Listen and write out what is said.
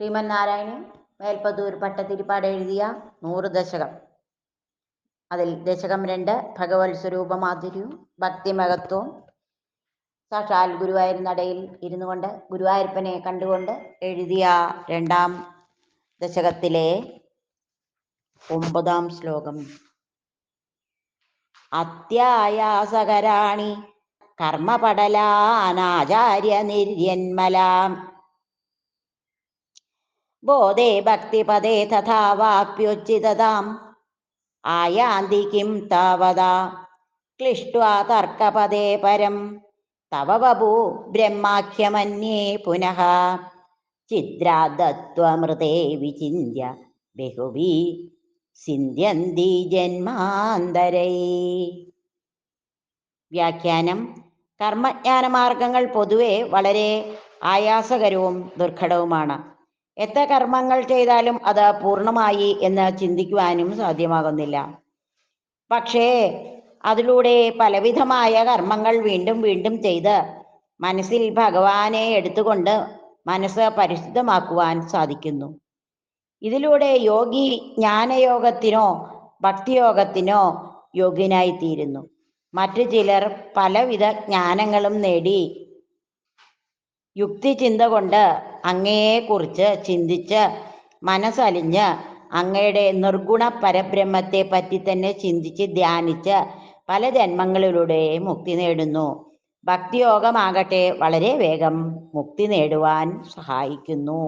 ശ്രീമൻ നാരായണൻ മേൽപ്പത്തൂർ പട്ടത്തിരിപ്പാട് എഴുതിയ നൂറ് ദശകം. അതിൽ ദശകം രണ്ട് ഭഗവത് സ്വരൂപമാധുര്യവും ഭക്തിമഹത്വവും. സാക്ഷാൽ ഗുരുവായൂർ നടയിൽ ഇരുന്നു കൊണ്ട് ഗുരുവായൂരപ്പനെ കണ്ടുകൊണ്ട് എഴുതിയ രണ്ടാം ദശകത്തിലെ ഒമ്പതാം ശ്ലോകം. അത്യായാസകരാണി കർമ്മപടലാനാചാര്യ നിർയന്മലാം ബോധേ ഭക്തിപദേ തഥാ വാപ്യുച്ചിതതാം. ആയാന്തി കിം താവതാ. ക്ലിഷ്ട്വാ തർക്കപദേ പരം. തവ വപു ബ്രഹ്മാഖ്യമന്യേ പുനഃ. ചിദ്രാദത്വമൃതേ വിചിന്യ ബഹുവി സിന്ധ്യന്തി ജന്മാന്തരൈ. വ്യാഖ്യാനം. കർമ്മജ്ഞാനമാർഗങ്ങൾ പൊതുവെ വളരെ ആയാസകരവും ദുർഘടവുമാണ്. എത്ര കർമ്മങ്ങൾ ചെയ്താലും അത് പൂർണമായി എന്ന് ചിന്തിക്കുവാനും സാധ്യമാകുന്നില്ല. പക്ഷേ അതിലൂടെ പലവിധമായ കർമ്മങ്ങൾ വീണ്ടും വീണ്ടും ചെയ്ത് മനസ്സിൽ ഭഗവാനെ എടുത്തുകൊണ്ട് മനസ്സ് പരിശുദ്ധമാക്കുവാൻ സാധിക്കുന്നു. ഇതിലൂടെ യോഗി ജ്ഞാനയോഗത്തിനോ ഭക്തിയോഗത്തിനോ യോഗ്യനായിത്തീരുന്നു. മറ്റു ചിലർ പലവിധ ജ്ഞാനങ്ങളും നേടി യുക്തിചിന്ത കൊണ്ട് അങ്ങയെക്കുറിച്ച് ചിന്തിച്ച് മനസ്സലിഞ്ഞ് അങ്ങയുടെ നിർഗുണ പരബ്രഹ്മത്തെ പറ്റി തന്നെ ചിന്തിച്ച് ധ്യാനിച്ച് പല ജന്മങ്ങളിലൂടെ മുക്തി നേടുന്നു. ഭക്തിയോഗമാകട്ടെ വളരെ വേഗം മുക്തി നേടുവാൻ സഹായിക്കുന്നു.